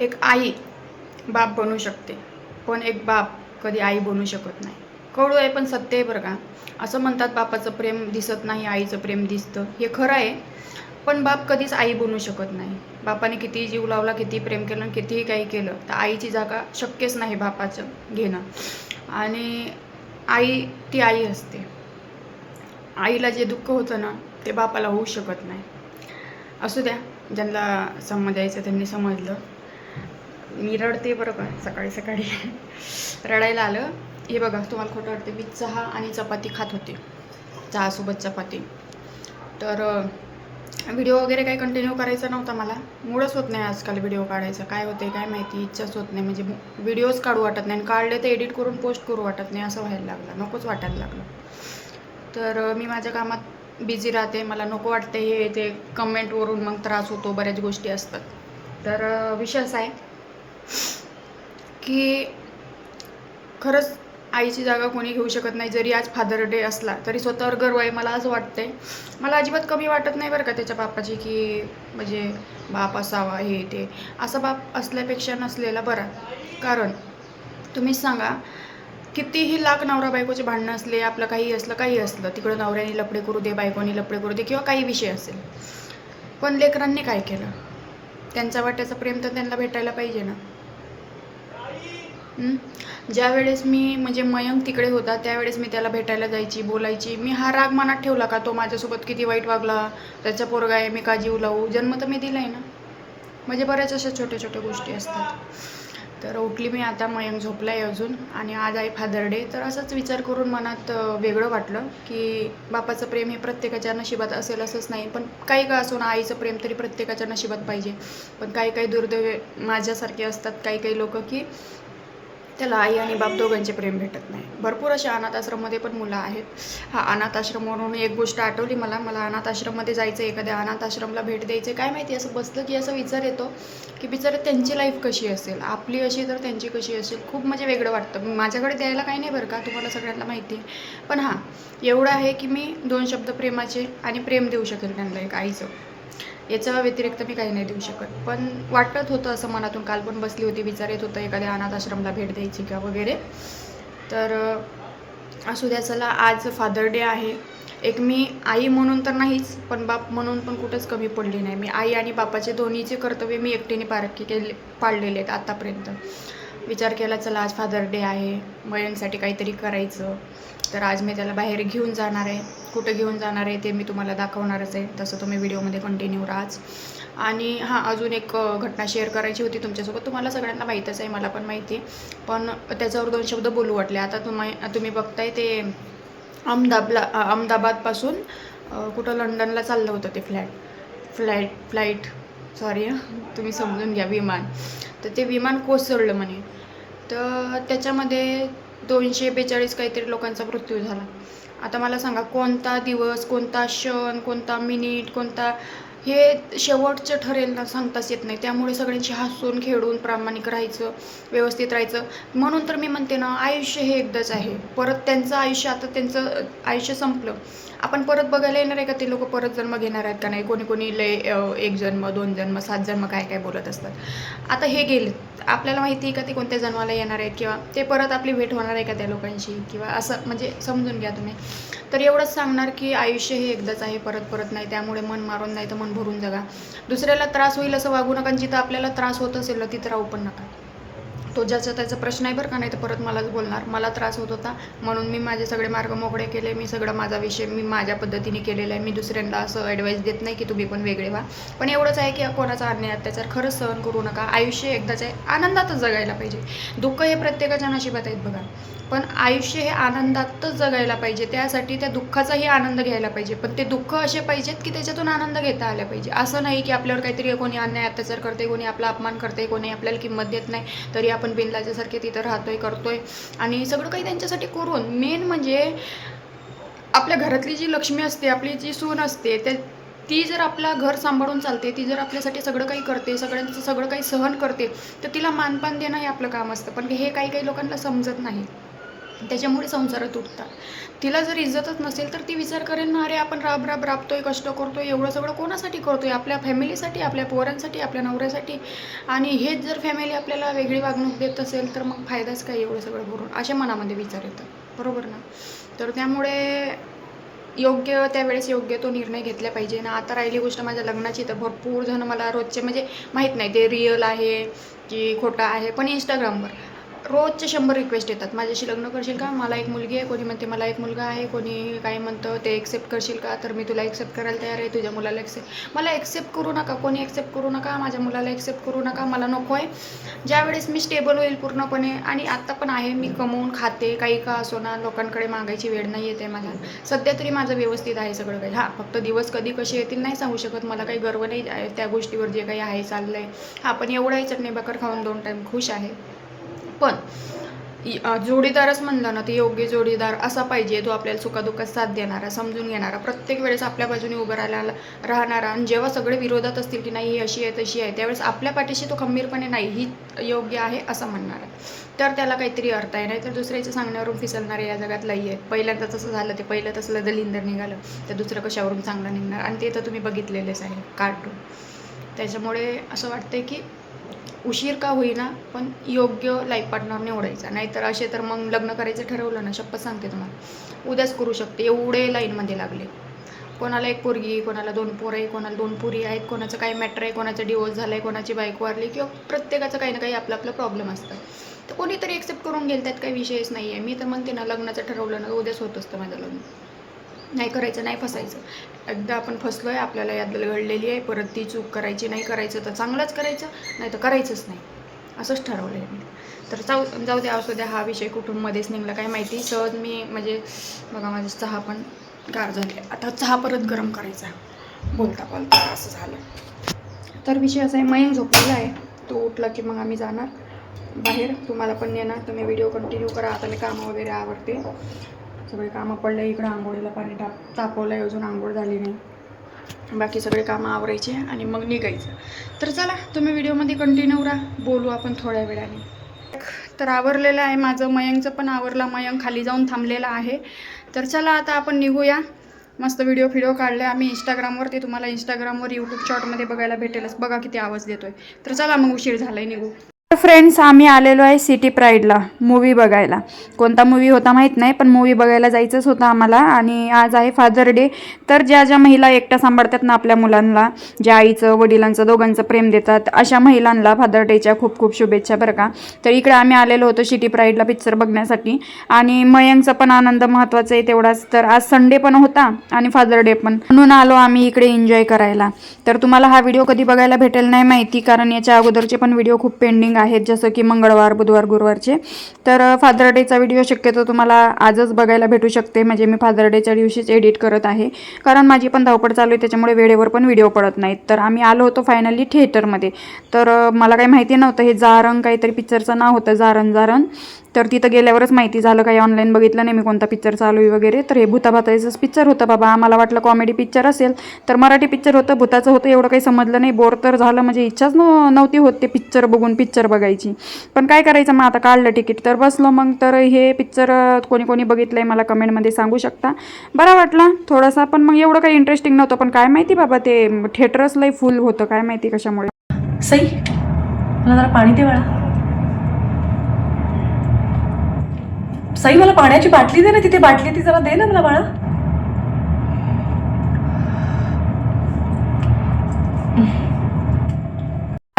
एक आई बाप बनू शकते पण एक बाप कधी आई बनू शकत नाही. कळू आहे पण सत्य आहे बरं का. असं म्हणतात बापाचं प्रेम दिसत नाही आईचं प्रेम दिसतं. हे खरं आहे पण बाप कधीच आई बनू शकत नाही. बापाने कितीही जीव लावला किती प्रेम केलं आणि कितीही काही केलं तर आईची जागा शक्यच नाही बापाचं घेणं. आणि आई ती आई असते. आईला जे दुःख होतं ना ते बापाला होऊ शकत नाही. असू द्या ज्यांना समजायचं त्यांनी समजलं. मी रडते बरं का सकाळी सकाळी. रडायला आलं. हे बघा तुम्हाला खोटं वाटते मी चहा आणि चपाती खात होते. चहासोबत चपाती. तर व्हिडिओ वगैरे काही कंटिन्यू करायचा नव्हता मला. मूडच होत नाही आजकाल व्हिडिओ काढायचा. काय होते काय माहिती? इच्छाच होत नाही. म्हणजे व्हिडिओज काढू वाटत नाही. आणि काढले तर एडिट करून पोस्ट करू वाटत नाही. असं व्हायला लागलं. नकोच वाटायला लागलं. तर मी माझ्या कामात बिझी राहते. मला नको वाटते हे ते कमेंटवरून मग त्रास होतो. बऱ्याच गोष्टी असतात. तर अ, विषय असा आहे की खरंच आईची जागा कोणी घेऊ शकत नाही जरी आज फादर डे असला तरी स्वतःवर गर्व आहे मला असं वाटतंय. मला अजिबात कमी वाटत नाही बरं का त्याच्या बापाची की म्हणजे बाप असावा हे ते. असा बाप असल्यापेक्षा नसलेला बरा. कारण तुम्हीच सांगा कितीही लाख नवरा बायकोचे भांडणं असले आपलं काही असलं काही असलं तिकडं नवऱ्याने लपडे करू दे बायकोनी लपडे करू दे किंवा काही विषय असेल. पण लेकरांनी काय केलं? त्यांच्या वाट्याचं प्रेम तर त्यांना भेटायला पाहिजे ना. ज्यावेळेस ज्या वेळेस मी म्हणजे मयंक तिकडे होता त्यावेळेस मी त्याला भेटायला जायची बोलायची. मी हा राग मनात ठेवला का तो माझ्यासोबत किती वाईट वागला त्याचा पोरगा आहे मी का जीव लावू? जन्म तर मी दिला आहे ना. म्हणजे बऱ्याच अशा छोट्या छोट्या गोष्टी असतात. तर उठली मी आता मयंक झोपला आहे अजून आणि आज आई फादर डे. तर असंच विचार करून मनात वेगळं वाटलं की बापाचं प्रेम हे प्रत्येकाच्या नशिबात असेल असंच नाही. पण काही का असो ना आईचं प्रेम तरी प्रत्येकाच्या नशिबात पाहिजे. पण काही काही दुर्दैव माझ्यासारखे असतात काही काही लोक की त्याला आई आणि बाप दोघांचे प्रेम भेटत नाही. भरपूर अशा अनाथ आश्रममध्ये पण मुलं आहेत. हा अनाथ आश्रम म्हणून एक गोष्ट आठवली मला. मला अनाथ आश्रममध्ये जायचं एखाद्या अनाथ आश्रमला भेट द्यायचं काय माहिती असं बसलं की असं विचार येतो की बिचारे त्यांची लाईफ कशी असेल? आपली अशी तर त्यांची कशी असेल? खूप म्हणजे वेगळं वाटतं. माझ्याकडे द्यायला काही नाही बरं का तुम्हाला सगळ्यांना माहिती आहे. पण हां एवढं आहे की मी दोन शब्द प्रेमाचे आणि प्रेम देऊ शकेल त्यांना एक आईचं. याच्या व्यतिरिक्त मी काही नाही देऊ शकत. पण वाटत होतं असं मनातून काल पण बसली होती विचार येत होतं एखाद्या अनाथ आश्रमला भेट द्यायची किंवा वगैरे. तर असू द्या चला आज फादर डे आहे. एक मी आई म्हणून तर नाहीच पण बाप म्हणून पण कुठंच कमी पडली नाही. मी आई आणि बापाचे दोन्हीचे कर्तव्य मी एकटीने पारखी केले पाळलेले आहेत आतापर्यंत. विचार केला चला आज फादर डे आहे. मयांसाठी काहीतरी करायचं. तर आज मी त्याला बाहेर घेऊन जाणार आहे. कुठं घेऊन जाणार आहे ते मी तुम्हाला दाखवणारच आहे. तसं तुम्ही व्हिडिओमध्ये कंटिन्यू राहाच आणि हां अजून एक घटना शेअर करायची होती तुमच्यासोबत. तुम्हाला सगळ्यांना माहीतच आहे मला पण माहिती आहे. पण त्याच्यावर दोन शब्द बोलू वाटले. आता तुम्ही तुम्ही बघताय ते अहमदाबला अहमदाबादपासून कुठं लंडनला चाललं होतं ते फ्लॅट. फ्लाईट फ्लाईट सॉरी तुम्ही समजून घ्या विमान. तर ते विमान कोसळलं म्हणे. तर त्याच्यामध्ये दोनशे बेचाळीस काहीतरी लोकांचा मृत्यू झाला. आता मला सांगा कोणता दिवस कोणता क्षण कोणता मिनिट कोणता हे शेवटचं ठरेल ना सांगताच येत नाही. त्यामुळे सगळ्यांशी हसून खेळून प्रामाणिक राहायचं व्यवस्थित राहायचं. म्हणून तर मी म्हणते ना आयुष्य हे एकदाच आहे. परत त्यांचं आयुष्य आता त्यांचं आयुष्य संपलं. आपण परत बघायला येणार आहे का? ते लोक परत जन्म घेणार आहेत का नाही? कोणी कोणी लय एक जन्म दोन जन्म सात जन्म काय काय बोलत असतात. आता हे गेले. आपल्याला माहिती आहे का ते कोणत्या जन्माला येणार आहेत? किंवा ते परत आपली भेट होणार आहे का त्या लोकांशी? किंवा असं म्हणजे समजून घ्या तुम्ही. तर एवढंच सांगणार की आयुष्य हे एकदाच आहे. परत परत नाही. त्यामुळे मन मारून नाही तर मन भरून जगा. दुसऱ्याला त्रास होईल असं वागू नका जिथं आपल्याला त्रास होत असेल ना तिथं राहू पण नका. तो ज्याचा त्याचा प्रश्न आहे बरं का नाही तर परत मलाच बोलणार. मला त्रास होत होता. म्हणून मी माझे सगळे मार्ग मोकळे केले. मी सगळं माझा विषय मी माझ्या पद्धतीने केलेला आहे. मी दुसऱ्यांना असं ॲडवाईस देत नाही की तुम्ही पण वेगळे व्हा. पण एवढंच आहे की कोणाचा अन्याय अत्याचार खरंच सहन करू नका. आयुष्य एकदाच आहे. आनंदातच जगायला पाहिजे. दुःख हे प्रत्येकाच्या नशिबात आहेत बघा. पण आयुष्य हे आनंदातच जगायला पाहिजे. त्यासाठी त्या दुःखाचाही आनंद घ्यायला पाहिजे. पण ते दुःख असे पाहिजेत की त्याच्यातून आनंद घेता आला पाहिजे. असं नाही की आपल्यावर काहीतरी कोणी अन्याय अत्याचार करते कोणी आपला अपमान करते कोणी आपल्याला किंमत देत नाही तरी आपण बिनलाच्यासारखे तिथं राहतोय करतोय. आणि सगळं काही त्यांच्यासाठी करून मेन म्हणजे आपल्या घरातली जी लक्ष्मी असते आपली जी सून असते ते ती जर आपला घर सांभाळून चालते ती जर आपल्यासाठी सगळं काही करते सगळ्यांचं सगळं काही सहन करते तर तिला मानपान देणं हे आपलं काम असतं. पण हे काही काही लोकांना समजत नाही. त्याच्यामुळे संसार तुटतात तिला जर इज्जतच नसेल तर ती विचार करेल ना अरे आपण राब राब राबतोय कष्ट करतोय एवढं सगळं कोणासाठी करतोय? आपल्या फॅमिलीसाठी आपल्या पोरांसाठी आपल्या नवऱ्यासाठी? आणि हेच जर फॅमिली आपल्याला वेगळी वागणूक देत असेल तर मग फायदाच काय एवढं सगळं भरून? अशा मनामध्ये विचार येतात. बरोबर ना? तर त्यामुळे योग्य त्यावेळेस योग्य तो निर्णय घेतला पाहिजे. ना आता राहिली गोष्ट माझ्या लग्नाची तर भरपूर जण मला रोजचे म्हणजे माहीत नाही ते रिअल आहे की खोटं आहे पण इंस्टाग्रामवर रोजचे शंभर रिक्वेस्ट येतात. माझ्याशी लग्न करशील का? मला एक मुलगी आहे. कोणी म्हणते मला एक मुलगा आहे. कोणी काय म्हणतं ते एक्सेप्ट करशील का? तर मी तुला एक्सेप्ट करायला तयार आहे. तुझ्या मुलाला एक्सेप्ट मला एक्सेप्ट करू नका. कोणी एक्सेप्ट करू नका. माझ्या मुलाला एक्सेप्ट करू नका. मला नको आहे. ज्यावेळेस मी स्टेबल होईल पूर्णपणे आणि आत्ता पण आहे मी कमवून खाते. काही का असो ना लोकांकडे मागायची वेळ नाही येते मला. सध्या तरी माझं व्यवस्थित आहे सगळं काही. हां फक्त दिवस कधी कसे येतील नाही सांगू शकत. मला काही गर्व नाही. आहे त्या गोष्टीवर जे काही आहे चाललं आहे हां पण एवढाही चटणी भाकर खाऊन दोन टाईम खुश आहे. पण जोडीदारच म्हणलं ना ते योग्य जोडीदार असा पाहिजे तो आपल्याला सुखादुःखात साथ देणारा समजून घेणारा. प्रत्येक वेळेस आपल्या बाजूने उभं राहायला राहणारा आणि जेव्हा सगळे विरोधात असतील की नाही ही अशी आहे तशी आहे त्यावेळेस आपल्या पाठीशी तो खंबीरपणे नाही ही योग्य आहे असं म्हणणार आहे. तर त्याला काहीतरी अर्थ आहे. नाही तर दुसऱ्याच्या सांगण्यावरून फिसलणारे या जगात लई आहेत. पहिल्यांदा तसं झालं ते पहिलं तसलं दलिंदर निघालं तर दुसरं कशावरून चांगलं निघणार? आणि ते तर तुम्ही बघितलेलेच आहे कार्टून त्याच्यामुळे असं वाटतंय की उशीर का होईना पण योग्य लाईफ पार्टनर निवडायचा. नाहीतर असे तर मग लग्न करायचं ठरवलं ना शपथ सांगते तुम्हाला. उद्याच करू शकते एवढे लाईनमध्ये लागले. कोणाला एक पोरगी कोणाला दोन पोरं आहे कोणाला दोन पुरी आहेत कोणाचं काही मॅटर आहे कोणाचा डिवोर्स झाला आहे कोणाची बाईक वारली किंवा प्रत्येकाचं काही ना काही आपलं आपलं प्रॉब्लेम असतं. तर कोणीतरी एक्सेप्ट करून गेल त्यात काही विषयच नाही आहे मी तर म्हणते ना लग्नाचं ठरवलं ना उद्याच होत असतं माझं लग्न. नाही करायचं नाही फसायचं. एकदा आपण फसलो आहे आपल्याला यादल घडलेली आहे परत ती चूक करायची नाही करायचं तर चांगलंच करायचं नाही तर करायचंच नाही. असंच ठरवलं आहे मी. तर जाऊ जाऊ द्या असू द्या हा विषय कुटुंबमध्येच निघला काय माहिती सहज मी म्हणजे बघा माझं चहा पण गार झाली. आता चहा परत गरम करायचा बोलता बोलता असं झालं. तर विषय असा आहे मयंक झोपलेला आहे. तो उठला की मग आम्ही जाणार बाहेर. तुम्हाला पण नेणार. तुम्ही व्हिडिओ कंटिन्यू करा. आता मी कामं वगैरे आवडते सगळे कामं पडले इकडं आंघोळीला पाणी टाक तापवलं आहे अजून आंघोळ झाली नाही. बाकी सगळे कामं आवरायचे आणि मग निघायचं. तर चला तुम्ही व्हिडिओमध्ये कंटिन्यू राहा. बोलू आपण थोड्या वेळाने. तर आवरलेलं आहे माझं मयंकचं पण आवरला मयंक खाली जाऊन थांबलेला आहे. तर चला आता आपण निघूया. मस्त व्हिडिओ फिडिओ काढले आम्ही इंस्टाग्रामवर ते तुम्हाला इंस्टाग्रामवर यूट्यूब शॉर्टमध्ये बघायला भेटेलच. बघा किती आवाज देतोय. तर चला मग उशीर झालाय निघू. फ्रेंड्स आम्ही आलेलो आहे सिटी प्राईडला मूवी बघायला. कोणता मूवी होता माहीत नाही पण मूवी बघायला जायचंच होतं आम्हाला. आणि आज आहे फादर डे तर ज्या ज्या महिला एकट्या सांभाळतात ना आपल्या मुलांना ज्या आईचं वडिलांचं दोघांचं प्रेम देतात अशा महिलांना फादर डेच्या खूप खूप शुभेच्छा बरं का. तर इकडे आम्ही आलेलो होतो सिटी प्राईडला पिक्चर बघण्यासाठी. आणि मयंकचा पण आनंद महत्त्वाचा आहे तेवढाच. तर आज संडे पण होता आणि फादर डे पण. म्हणून आलो आम्ही इकडे एन्जॉय करायला. तर तुम्हाला हा व्हिडिओ कधी बघायला भेटेल नाही माहिती कारण याच्या अगोदरचे पण व्हिडिओ खूप पेंडिंग आहेत जसं की मंगळवार बुधवार गुरुवारचे. तर फादर डेचा व्हिडिओ शक्यतो तुम्हाला आजच बघायला भेटू शकते. म्हणजे मी फादर डेच्या दिवशीच एडिट करत आहे. कारण माझी पण धावपळ चालू आहे त्याच्यामुळे वेळेवर पण व्हिडिओ पडत नाहीत. तर आम्ही आलो होतो फायनली थिएटरमध्ये तर मला काही माहिती नव्हतं हे जारंग काहीतरी पिक्चरचं नाव होतं जारण जारण तर तिथं गेल्यावरच माहिती झालं काही ऑनलाईन बघितलं नाही मी कोणता पिक्चर चालू आहे वगैरे. तर हे भूताभाताचंच पिक्चर होतं बाबा. आम्हाला वाटलं कॉमेडी पिक्चर असेल तर मराठी पिक्चर होतं भूताचं होतं एवढं काही समजलं नाही. बोर तर झालं म्हणजे इच्छाच नव्हती होत ते पिक्चर बघून पिक्चर बघायची. पण काय करायचं मग आता काढलं तिकीट तर बसलो. मग तर हे पिक्चर कोणी कोणी बघितलं आहे मला कमेंटमध्ये सांगू शकता. बरा वाटला थोडासा. पण मग एवढं काही इंटरेस्टिंग नव्हतं. पण काय माहिती बाबा ते थिएटरच लई फुल होतं. काय माहिती कशामुळे. सई मला जरा पाणी ते बाळा. साई मला पाण्याची बाटली दे ना तिथे बाटली ती जरा दे ना मला बाळा.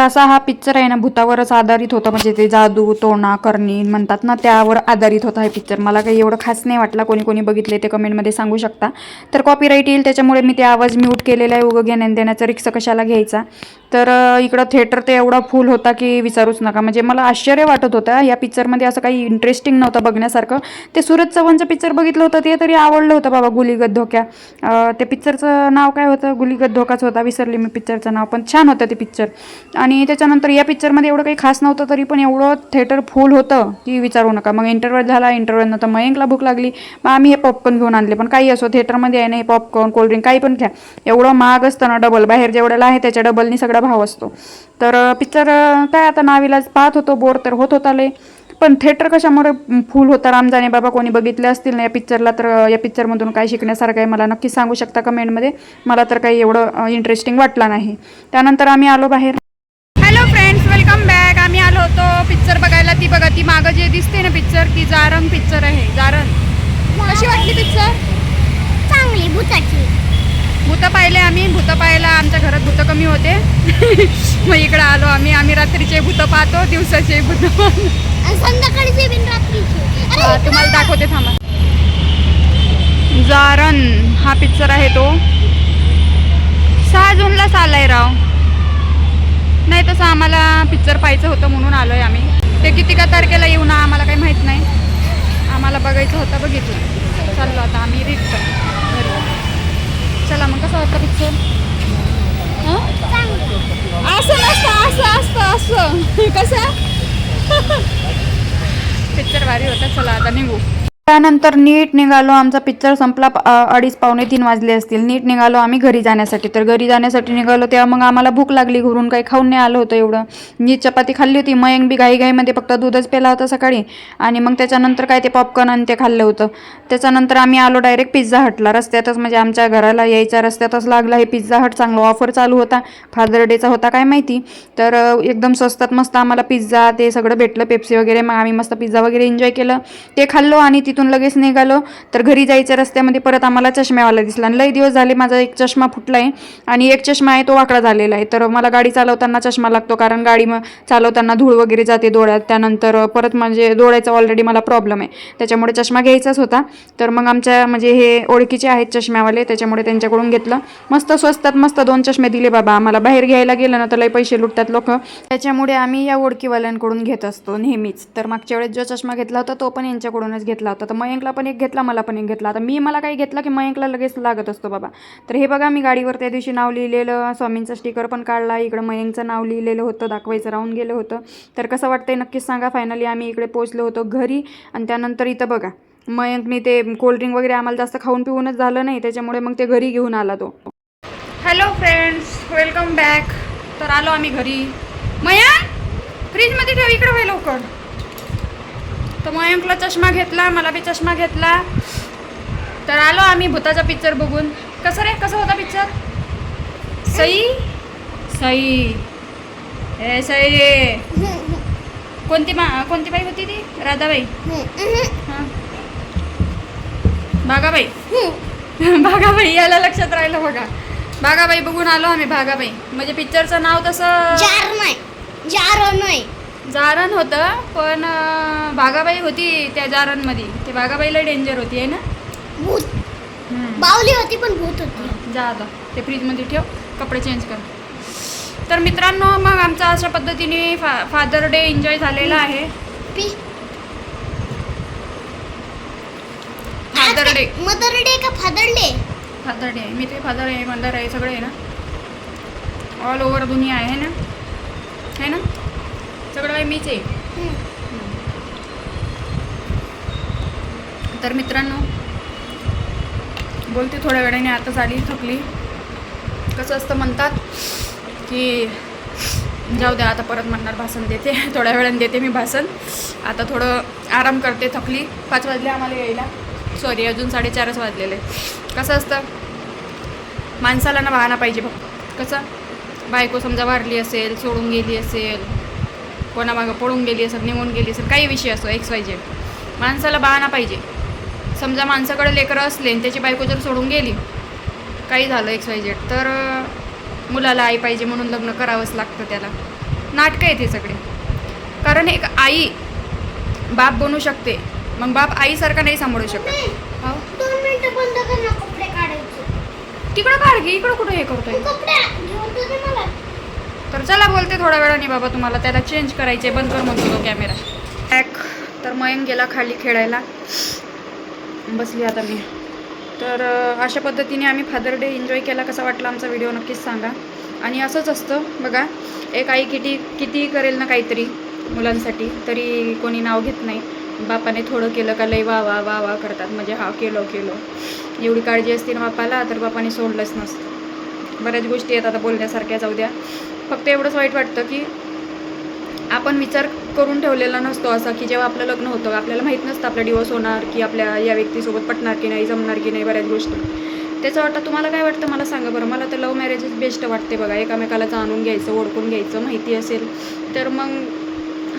असा हा पिक्चर आहे ना भूतावरच आधारित होता. म्हणजे ते जादू तोणा करणी म्हणतात ना त्यावर आधारित होता हे पिक्चर मला काही एवढं खास नाही वाटला. कोणी कोणी बघितले ते कमेंटमध्ये सांगू शकता. तर कॉपीराईट येईल त्याच्यामुळे मी ते आवाज म्यूट केलेला आहे. उगं घेण्या देण्याचा रिक्स कशाला घ्यायचा? तर इकडं थिएटर ते एवढा फुल होता की विचारूच नका. म्हणजे मला आश्चर्य वाटत होतं. या पिक्चरमध्ये असं काही इंटरेस्टिंग नव्हतं बघण्यासारखं. ते सूरज चव्हाणचं पिक्चर बघितलं होतं ते तरी आवडलं होतं बाबा गुलीगत धोक्या. ते पिक्चरचं नाव काय होतं? गुलीगत धोकाच होता विसरली मी पिक्चरचं नाव. पण छान होतं ते पिक्चर आणि आणि त्याच्यानंतर या पिक्चरमध्ये एवढं काही खास नव्हतं तरी पण एवढं थिएटर फुल होतं की विचारू नका. मग इंटरव्हल झाला इंटरव्हल नंतर मयंकला भूक लागली. मग आम्ही हे पॉपकॉर्न घेऊन आणले पण काही असो थिएटरमध्ये आहे ना हे पॉपकॉर्न कोल्ड्रिंक काही पण घ्या. एवढं महाग असतं ना डबल बाहेर जेवढ्याला आहे त्याच्या डबलनी सगळा भाव असतो. तर पिक्चर काय आता नावीलाज पाहत होतो बोर तर होत होता लय. पण थिएटर कशामुळे फुल होता? रामजाने बाबा कोणी बघितले असतील ना या पिक्चरला तर या पिक्चरमधून काय शिकण्यासारखं आहे मला नक्की सांगू शकता कमेंटमध्ये मला तर काही एवढं इंटरेस्टिंग वाटलं नाही. त्यानंतर आम्ही आलो बाहेर हॅलो फ्रेंड्स वेलकम बॅक आम्ही आलो होतो पिक्चर बघायला ती बघा ती मागं जे दिसते ना पिक्चर ती जारण पिक्चर आहे जारण कशी वाटली पिक्चर? चांगली भूताची. भूतं पाहिले आम्ही भूतं पाहायला आमच्या घरात भूतं कमी होते. मग इकडं आलो आम्ही आम्ही रात्रीचे भूतं पाहतो दिवसाचे भूतं संध्याकाळची बिन रात्रीची. अरे तुम्हाला दाखवते थांबा. जारण हा पिक्चर आहे तो. सहा जूनलाच आलाय राव. नाही तसं आम्हाला पिक्चर पाहायचं होतं म्हणून आलोय आम्ही. ते किती का तारखेला येऊ ना आम्हाला काही माहीत नाही. आम्हाला बघायचं होतं बघितलं. चाललो आता आम्ही रिक्त चला मग कसं वाटतं पिक्चर असं नसतं असं असतं असं. कसं? पिक्चर भारी होता. चला आता निघू. त्यानंतर नीट निघालो. आमचा पिक्चर संपला. अडीच पावणे तीन वाजले असतील. नीट निघालो आम्ही घरी जाण्यासाठी. तर घरी जाण्यासाठी निघालो तेव्हा मग आम्हाला भूक लागली. घरून काही खाऊन नाही आलं होतं एवढं. नीट चपाती खाल्ली होती. मयंक बी घाईघाईमध्ये फक्त दूधच पेला होता सकाळी. आणि मग त्याच्यानंतर काय ते पॉपकॉर्न आणि ते खाल्लं होतं. त्याच्यानंतर आम्ही आलो डायरेक्ट पिझ्झा हटला रस्त्यातच म्हणजे आमच्या घराला यायच्या रस्त्यातच लागला. हे पिझ्झा हट चांगला ऑफर चालू होता. फादर डेचा होता काय माहिती. तर एकदम स्वस्तात मस्त आम्हाला पिझ्झा ते सगळं भेटलं. पेप्सी वगैरे. मग आम्ही मस्त पिझ्झा वगैरे एन्जॉय केलं. ते खाल्लो आणि तिथून लगेच निघालो. तर घरी जायच्या रस्त्यामध्ये परत आम्हाला चष्म्यावाला दिसला आणि लई दिवस झाले माझा एक चष्मा फुटला आहे आणि एक चष्मा आहे तो वाकडा झालेला आहे. तर मला गाडी चालवताना चष्मा लागतो कारण गाडी मग चालवताना धूळ वगैरे जाते डोळ्यात. त्यानंतर परत म्हणजे डोळ्याचा ऑलरेडी मला प्रॉब्लेम आहे. त्याच्यामुळे चष्मा घ्यायचाच होता. तर मग आमच्या म्हणजे हे ओळखीचे आहेत चष्म्यावाले त्याच्यामुळे त्यांच्याकडून घेतलं. मस्त स्वस्तात मस्त दोन चष्मे दिले बाबा. आम्हाला बाहेर घ्यायला गेलं ना तर लई पैसे लुटतात लोक. त्याच्यामुळे आम्ही या ओळखीवाल्यांकडून घेत असतो नेहमीच. तर मागच्या वेळेस जो चष्मा घेतला होता तो पण यांच्याकडूनच घेतला होता. तर मयंकला पण एक घेतला मला पण एक घेतला. आता मी मला काही घेतला की मयंकला लगेच लागत असतो बाबा. तर हे बघा मी गाडीवर त्या दिवशी नाव लिहिलेलं स्वामींचा स्टिकर पण काढला इकडं मयंकचं नाव लिहिलेलं होतं दाखवायचं राहून गेलं होतं. तर कसं वाटतंय नक्कीच सांगा. फायनली आम्ही इकडे पोचलो होतो घरी. आणि त्यानंतर इथं बघा मयंकने ते कोल्ड्रिंक वगैरे आम्हाला जास्त खाऊन पिऊनच झालं नाही. त्याच्यामुळे मग ते घरी घेऊन आला तो. हॅलो फ्रेंड्स वेलकम बॅक तर आलो आम्ही घरी. मयंक फ्रीजमध्ये ठेव इकडे होईल लवकर. तर मयंकला चष्मा घेतला मला बी चष्मा घेतला. तर आलो आम्ही भूताचा पिक्चर बघून. कसं रे कसं होता पिक्चर सई? सई. ए सई कोणती मा कोणती बाई होती ती? राधाबाई. हां. बागाबाई याला लक्षात राहिलं बघा. बागाबाई बघून आलो आम्ही भागाबाई. म्हणजे पिक्चरचं नाव तसं जार नाही जार नाही जारण होतं पण अं, भागाबाई होती त्या जारणमध्ये ते भागाबाईला डेंजर होती आहे ना? भूत. बावली होती पण भूत होती. जा आता. ते फ्रीजमध्ये ठेव कपडे चेंज कर. तर मित्रांनो मग आमचा अशा पद्धतीने फा फादर डे एन्जॉय झालेला आहे. फादर डे मदर डे का फादर डे फादर डे मी ते फादर आहे मदर आहे सगळे आहे ना? ऑल ओव्हर दुनिया आहे ना? आहे ना? सगळं मीच आहे. तर मित्रांनो बोलते थोड्या वेळाने आता झाली थकली. कसं असतं म्हणतात की जाऊ द्या आता परत म्हणणार भाषण देते. थोड्या वेळाने देते मी भाषण आता थोडं आराम करते थकली. पाच वाजले आम्हाला यायला. सॉरी अजून साडेचारच वाजलेले. कसं असतं? माणसाला ना वाहना पाहिजे फक्त. कसं? बायको समजा वारली असेल सोडून गेली असेल कोणामागं पळून गेली असेल निघून गेली असेल काही विषय असो एक्स वाय झेड माणसाला बहाणा पाहिजे. समजा माणसाकडे लेकरं असले आणि त्याची बायको जर सोडून गेली काही झालं एक्स वाय झेड तर मुलाला आई पाहिजे म्हणून लग्न करावंच लागतं त्याला. नाटकं हे सगळे. कारण एक आई बाप बनू शकते मग बाप आईसारखा नाही सांभाळू शकत. हो? तिकडं काढ घे इकडं कुठं हे करतोय तू कपडे घेऊन तर दे मला तर चला बोलते थोड्या वेळाने बाबा तुम्हाला. त्याला चेंज करायचे बंद कर म्हणतो तो कॅमेरा पॅक तर मयंक गेला खाली खेळायला. बसली आता मी. तर अशा पद्धतीने आम्ही फादर डे एन्जॉय केला. कसा वाटला आमचा व्हिडिओ नक्कीच सांगा. आणि असंच असतं बघा. एक आई किती किती करेल ना काहीतरी मुलांसाठी तरी कोणी नाव घेत नाही. बापाने थोडं केलं का लय वा वा वा वा करतात. म्हणजे हा केलो केलो. एवढी काळजी असते ना बापाला तर बापाने सोडलंच नसतं. बऱ्याच गोष्टी आहेत आता बोलण्यासारख्या जाऊ द्या. फक्त एवढंच वाईट वाटतं की आपण विचार करून ठेवलेला नसतो असा की जेव्हा आपलं लग्न होतं आपल्याला माहीत नसतं आपला डिवोर्स होणार की आपल्या या व्यक्तीसोबत पटणार की नाही जमणार की नाही बऱ्याच गोष्टी. त्याचं वाटतं तुम्हाला काय वाटतं? मला सांगा बरं. मला तर लव्ह मॅरेजेस बेस्ट वाटते बघा. एकामेकाला जाणून घ्यायचं ओळखून घ्यायचं माहिती असेल तर मग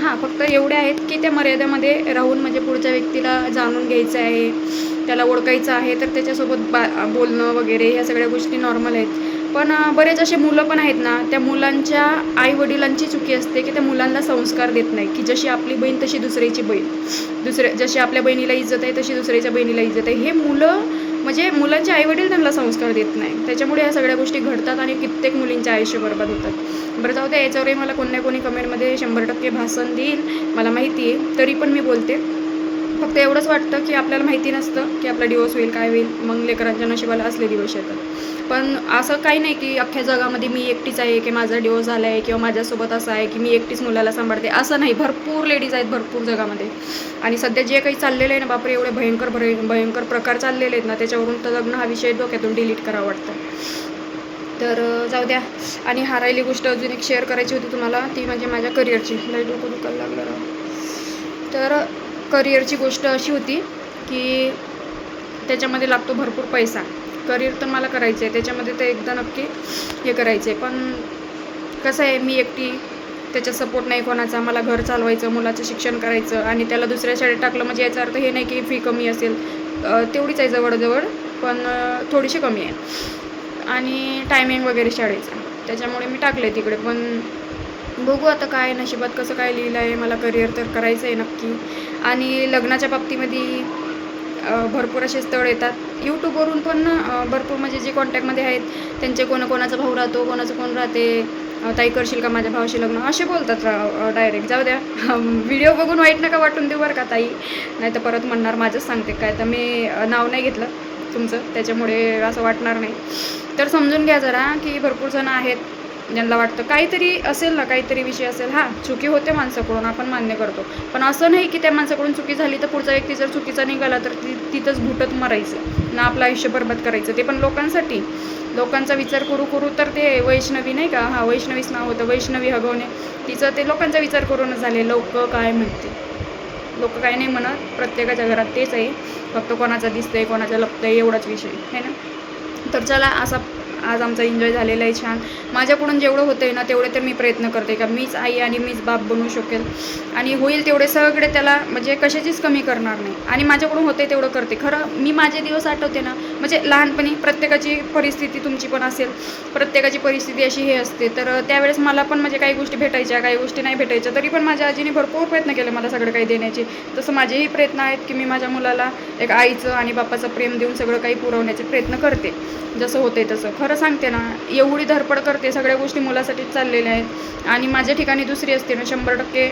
हां फक्त एवढे आहेत की त्या मर्यादेमध्ये राहून म्हणजे पुढच्या व्यक्तीला जाणून घ्यायचं आहे त्याला ओळखायचं आहे तर त्याच्यासोबत बा बोलणं वगैरे ह्या सगळ्या गोष्टी नॉर्मल आहेत. पण बरेच असे मुलं पण आहेत ना त्या मुलांच्या आई वडिलांची चुकी असते की त्या मुलांना संस्कार देत नाही की जशी आपली बहीण तशी दुसऱ्याची बहीण. दुसऱ्या जशी आपल्या बहिणीला इज्जत आहे तशी दुसऱ्याच्या बहिणीला इज्जत आहे. हे मुलं म्हणजे मुलांचे आईवडील त्यांना संस्कार देत नाही. त्याच्यामुळे ह्या सगळ्या गोष्टी घडतात आणि कित्येक मुलींचे आयुष्य बरबाद होतात. बरं जाऊ द्या याच्यावरही मला कोणी ना कोणी कमेंटमध्ये शंभर टक्के भाषण देईल. मला माहिती आहे तरी पण मी बोलते. फक्त एवढंच वाटतं की आपल्याला माहिती नसतं की आपला डिवोर्स होईल काय होईल. मग लेकरांच्या नशिबाला असले दिवस येतात. पण असं काही नाही की अख्ख्या जगामध्ये मी एकटीच आहे की माझा डिवोर्स झाला आहे किंवा माझ्यासोबत असं आहे की मी एकटीच मुलाला सांभाळते. असं नाही. भरपूर लेडीज आहेत भरपूर जगामध्ये. आणि सध्या जे काही चाललेलं आहे ना बापरे एवढे भयंकर भय भयंकर प्रकार चाललेले आहेत ना त्याच्यावरून तर लग्न हा विषय डोक्यातून डिलीट करावा वाटतं. तर जाऊ द्या. आणि हारायली गोष्ट अजून एक शेअर करायची होती तुम्हाला. ती म्हणजे माझ्या करिअरची लई डोकं दुखायला लागलं तर करिअरची गोष्ट अशी होती की त्याच्यामध्ये लागतो भरपूर पैसा. करिअर तर मला करायचं आहे त्याच्यामध्ये तर एकदा नक्की हे करायचं आहे पण कसं आहे मी एकटी त्याच्या सपोर्ट नाही कोणाचा मला घर चालवायचं मुलाचं शिक्षण करायचं आणि त्याला दुसऱ्या शाळेत टाकलं म्हणजे याचा अर्थ हे नाही की फी कमी असेल. तेवढीच आहे जवळजवळ पण थोडीशी कमी आहे. आणि टायमिंग वगैरे शाळेचं. त्याच्यामुळे मी टाकले तिकडे पण बघू आता काय नशिबात कसं काय लिहिलं आहे मला करिअर तर करायचं आहे नक्की. आणि लग्नाच्या बाबतीमध्ये भरपूर असे स्थळ येतात. यूट्यूबवरून पण भरपूर म्हणजे जे कॉन्टॅक्टमध्ये आहेत त्यांचे कोणा कोणाचा भाऊ राहतो कोणाचं कोण राहते ताई करशील का माझ्या भावाशी लग्न? असे बोलतात डायरेक्ट जाऊ द्या. व्हिडिओ बघून वाईट नका वाटून देऊ बरं का ताई. नाही तर परत म्हणणार माझंच सांगते काय. तर मी नाव नाही घेतलं तुमचं त्याच्यामुळे असं वाटणार नाही. तर समजून घ्या जरा की भरपूर जणं आहेत. ज्यांना वाटतं. काहीतरी असेल ना काहीतरी विषय असेल. हां चुकी होते माणसाकडून आपण मान्य करतो. पण असं नाही की त्या माणसाकडून चुकी झाली तर पुढचा व्यक्ती जर चुकीचा निघाला तर ती तिथंच भुटत मरायचं. ना आपलं आयुष्य बरबाद करायचं. ते पण लोकांसाठी. लोकांचा विचार करू करू तर ते वैष्णवी नाही का? हां वैष्णवीच नाव होतं. वैष्णवी हगवणे. तिचं ते लोकांचा विचार करूनच झाले. लोक काय म्हणते लोक काय नाही म्हणत. प्रत्येकाच्या घरात तेच आहे. फक्त कोणाचा दिसतंय कोणाचा लपतंय एवढाच विषय. आहे ना? तर चला असा आज आमचा एन्जॉय झालेला आहे छान. माझ्याकडून जेवढं होतं आहे ना तेवढे तर मी प्रयत्न करते का मीच आई आणि मीच बाप बनू शकेल. आणि होईल तेवढे सगळे त्याला म्हणजे कशाचीच कमी करणार नाही. आणि माझ्याकडून होते तेवढं करते. खरं मी माझे दिवस आठवते ना म्हणजे लहानपणी प्रत्येकाची परिस्थिती तुमची पण असेल. प्रत्येकाची परिस्थिती अशी हे असते. तर त्यावेळेस मला पण म्हणजे काही गोष्टी भेटायच्या काही गोष्टी नाही भेटायच्या. तरी पण माझ्या आजीने भरपूर प्रयत्न केले मला सगळं काही देण्याचे. तसं माझेही प्रयत्न आहेत की मी माझ्या मुलाला एक आईचं आणि बापाचं प्रेम देऊन सगळं काही पुरवण्याचे प्रयत्न करते. जसं होते तसं. खरं सांगते ना एवढी धडपड करते सगळ्या गोष्टी मुलासाठीच चाललेल्या आहेत. आणि माझ्या ठिकाणी दुसरी असते ना शंभर टक्के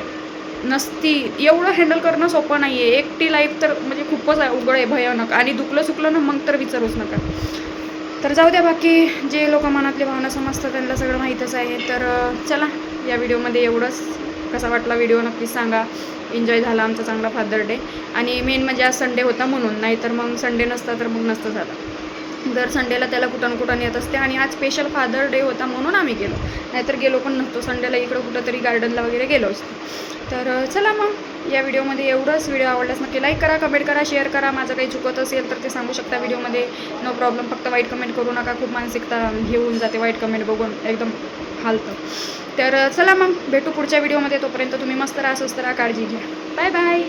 नसती. एवढं हँडल करणं सोपं नाही आहे एकटी लाईफ तर म्हणजे खूपच आहे, अवघड आहे भयानक. आणि दुखलं सुकलं ना मग तर विचारूच नका. तर जाऊ द्या बाकी जे लोक मनातली भावना समजतात त्यांना सगळं माहीतच आहे. तर चला या व्हिडिओमध्ये एवढंच. कसा वाटला व्हिडिओ नक्कीच सांगा. एन्जॉय झाला आमचा चांगला फादर डे आणि मेन म्हणजे आज संडे होता म्हणून नाहीतर मग संडे नसता तर मग नसतं झालं. दर संडेला त्याला कुठं कुठं येत असते आणि आज स्पेशल फादर डे होता म्हणून आम्ही गेलो. नाहीतर गेलो पण नसतो संडेला इकडं कुठं तरी गार्डनला वगैरे गेलो असतो. तर चला मग. या व्हिडिओमध्ये एवढंच. व्हिडिओ आवडल्यास नक्की लाईक करा कमेंट करा शेअर करा. माझं काही चुकत असेल तर ते सांगू शकता व्हिडिओमध्ये. नो प्रॉब्लेम फक्त वाईट कमेंट करू नका. खूप मानसिकता घेऊन जाते वाईट कमेंट बघून. एकदम हालतं. तर चला मग. भेटू पुढच्या व्हिडिओमध्ये. तोपर्यंत तुम्ही मस्त राहा स्वस्त राहा. काळजी घ्या. Bye bye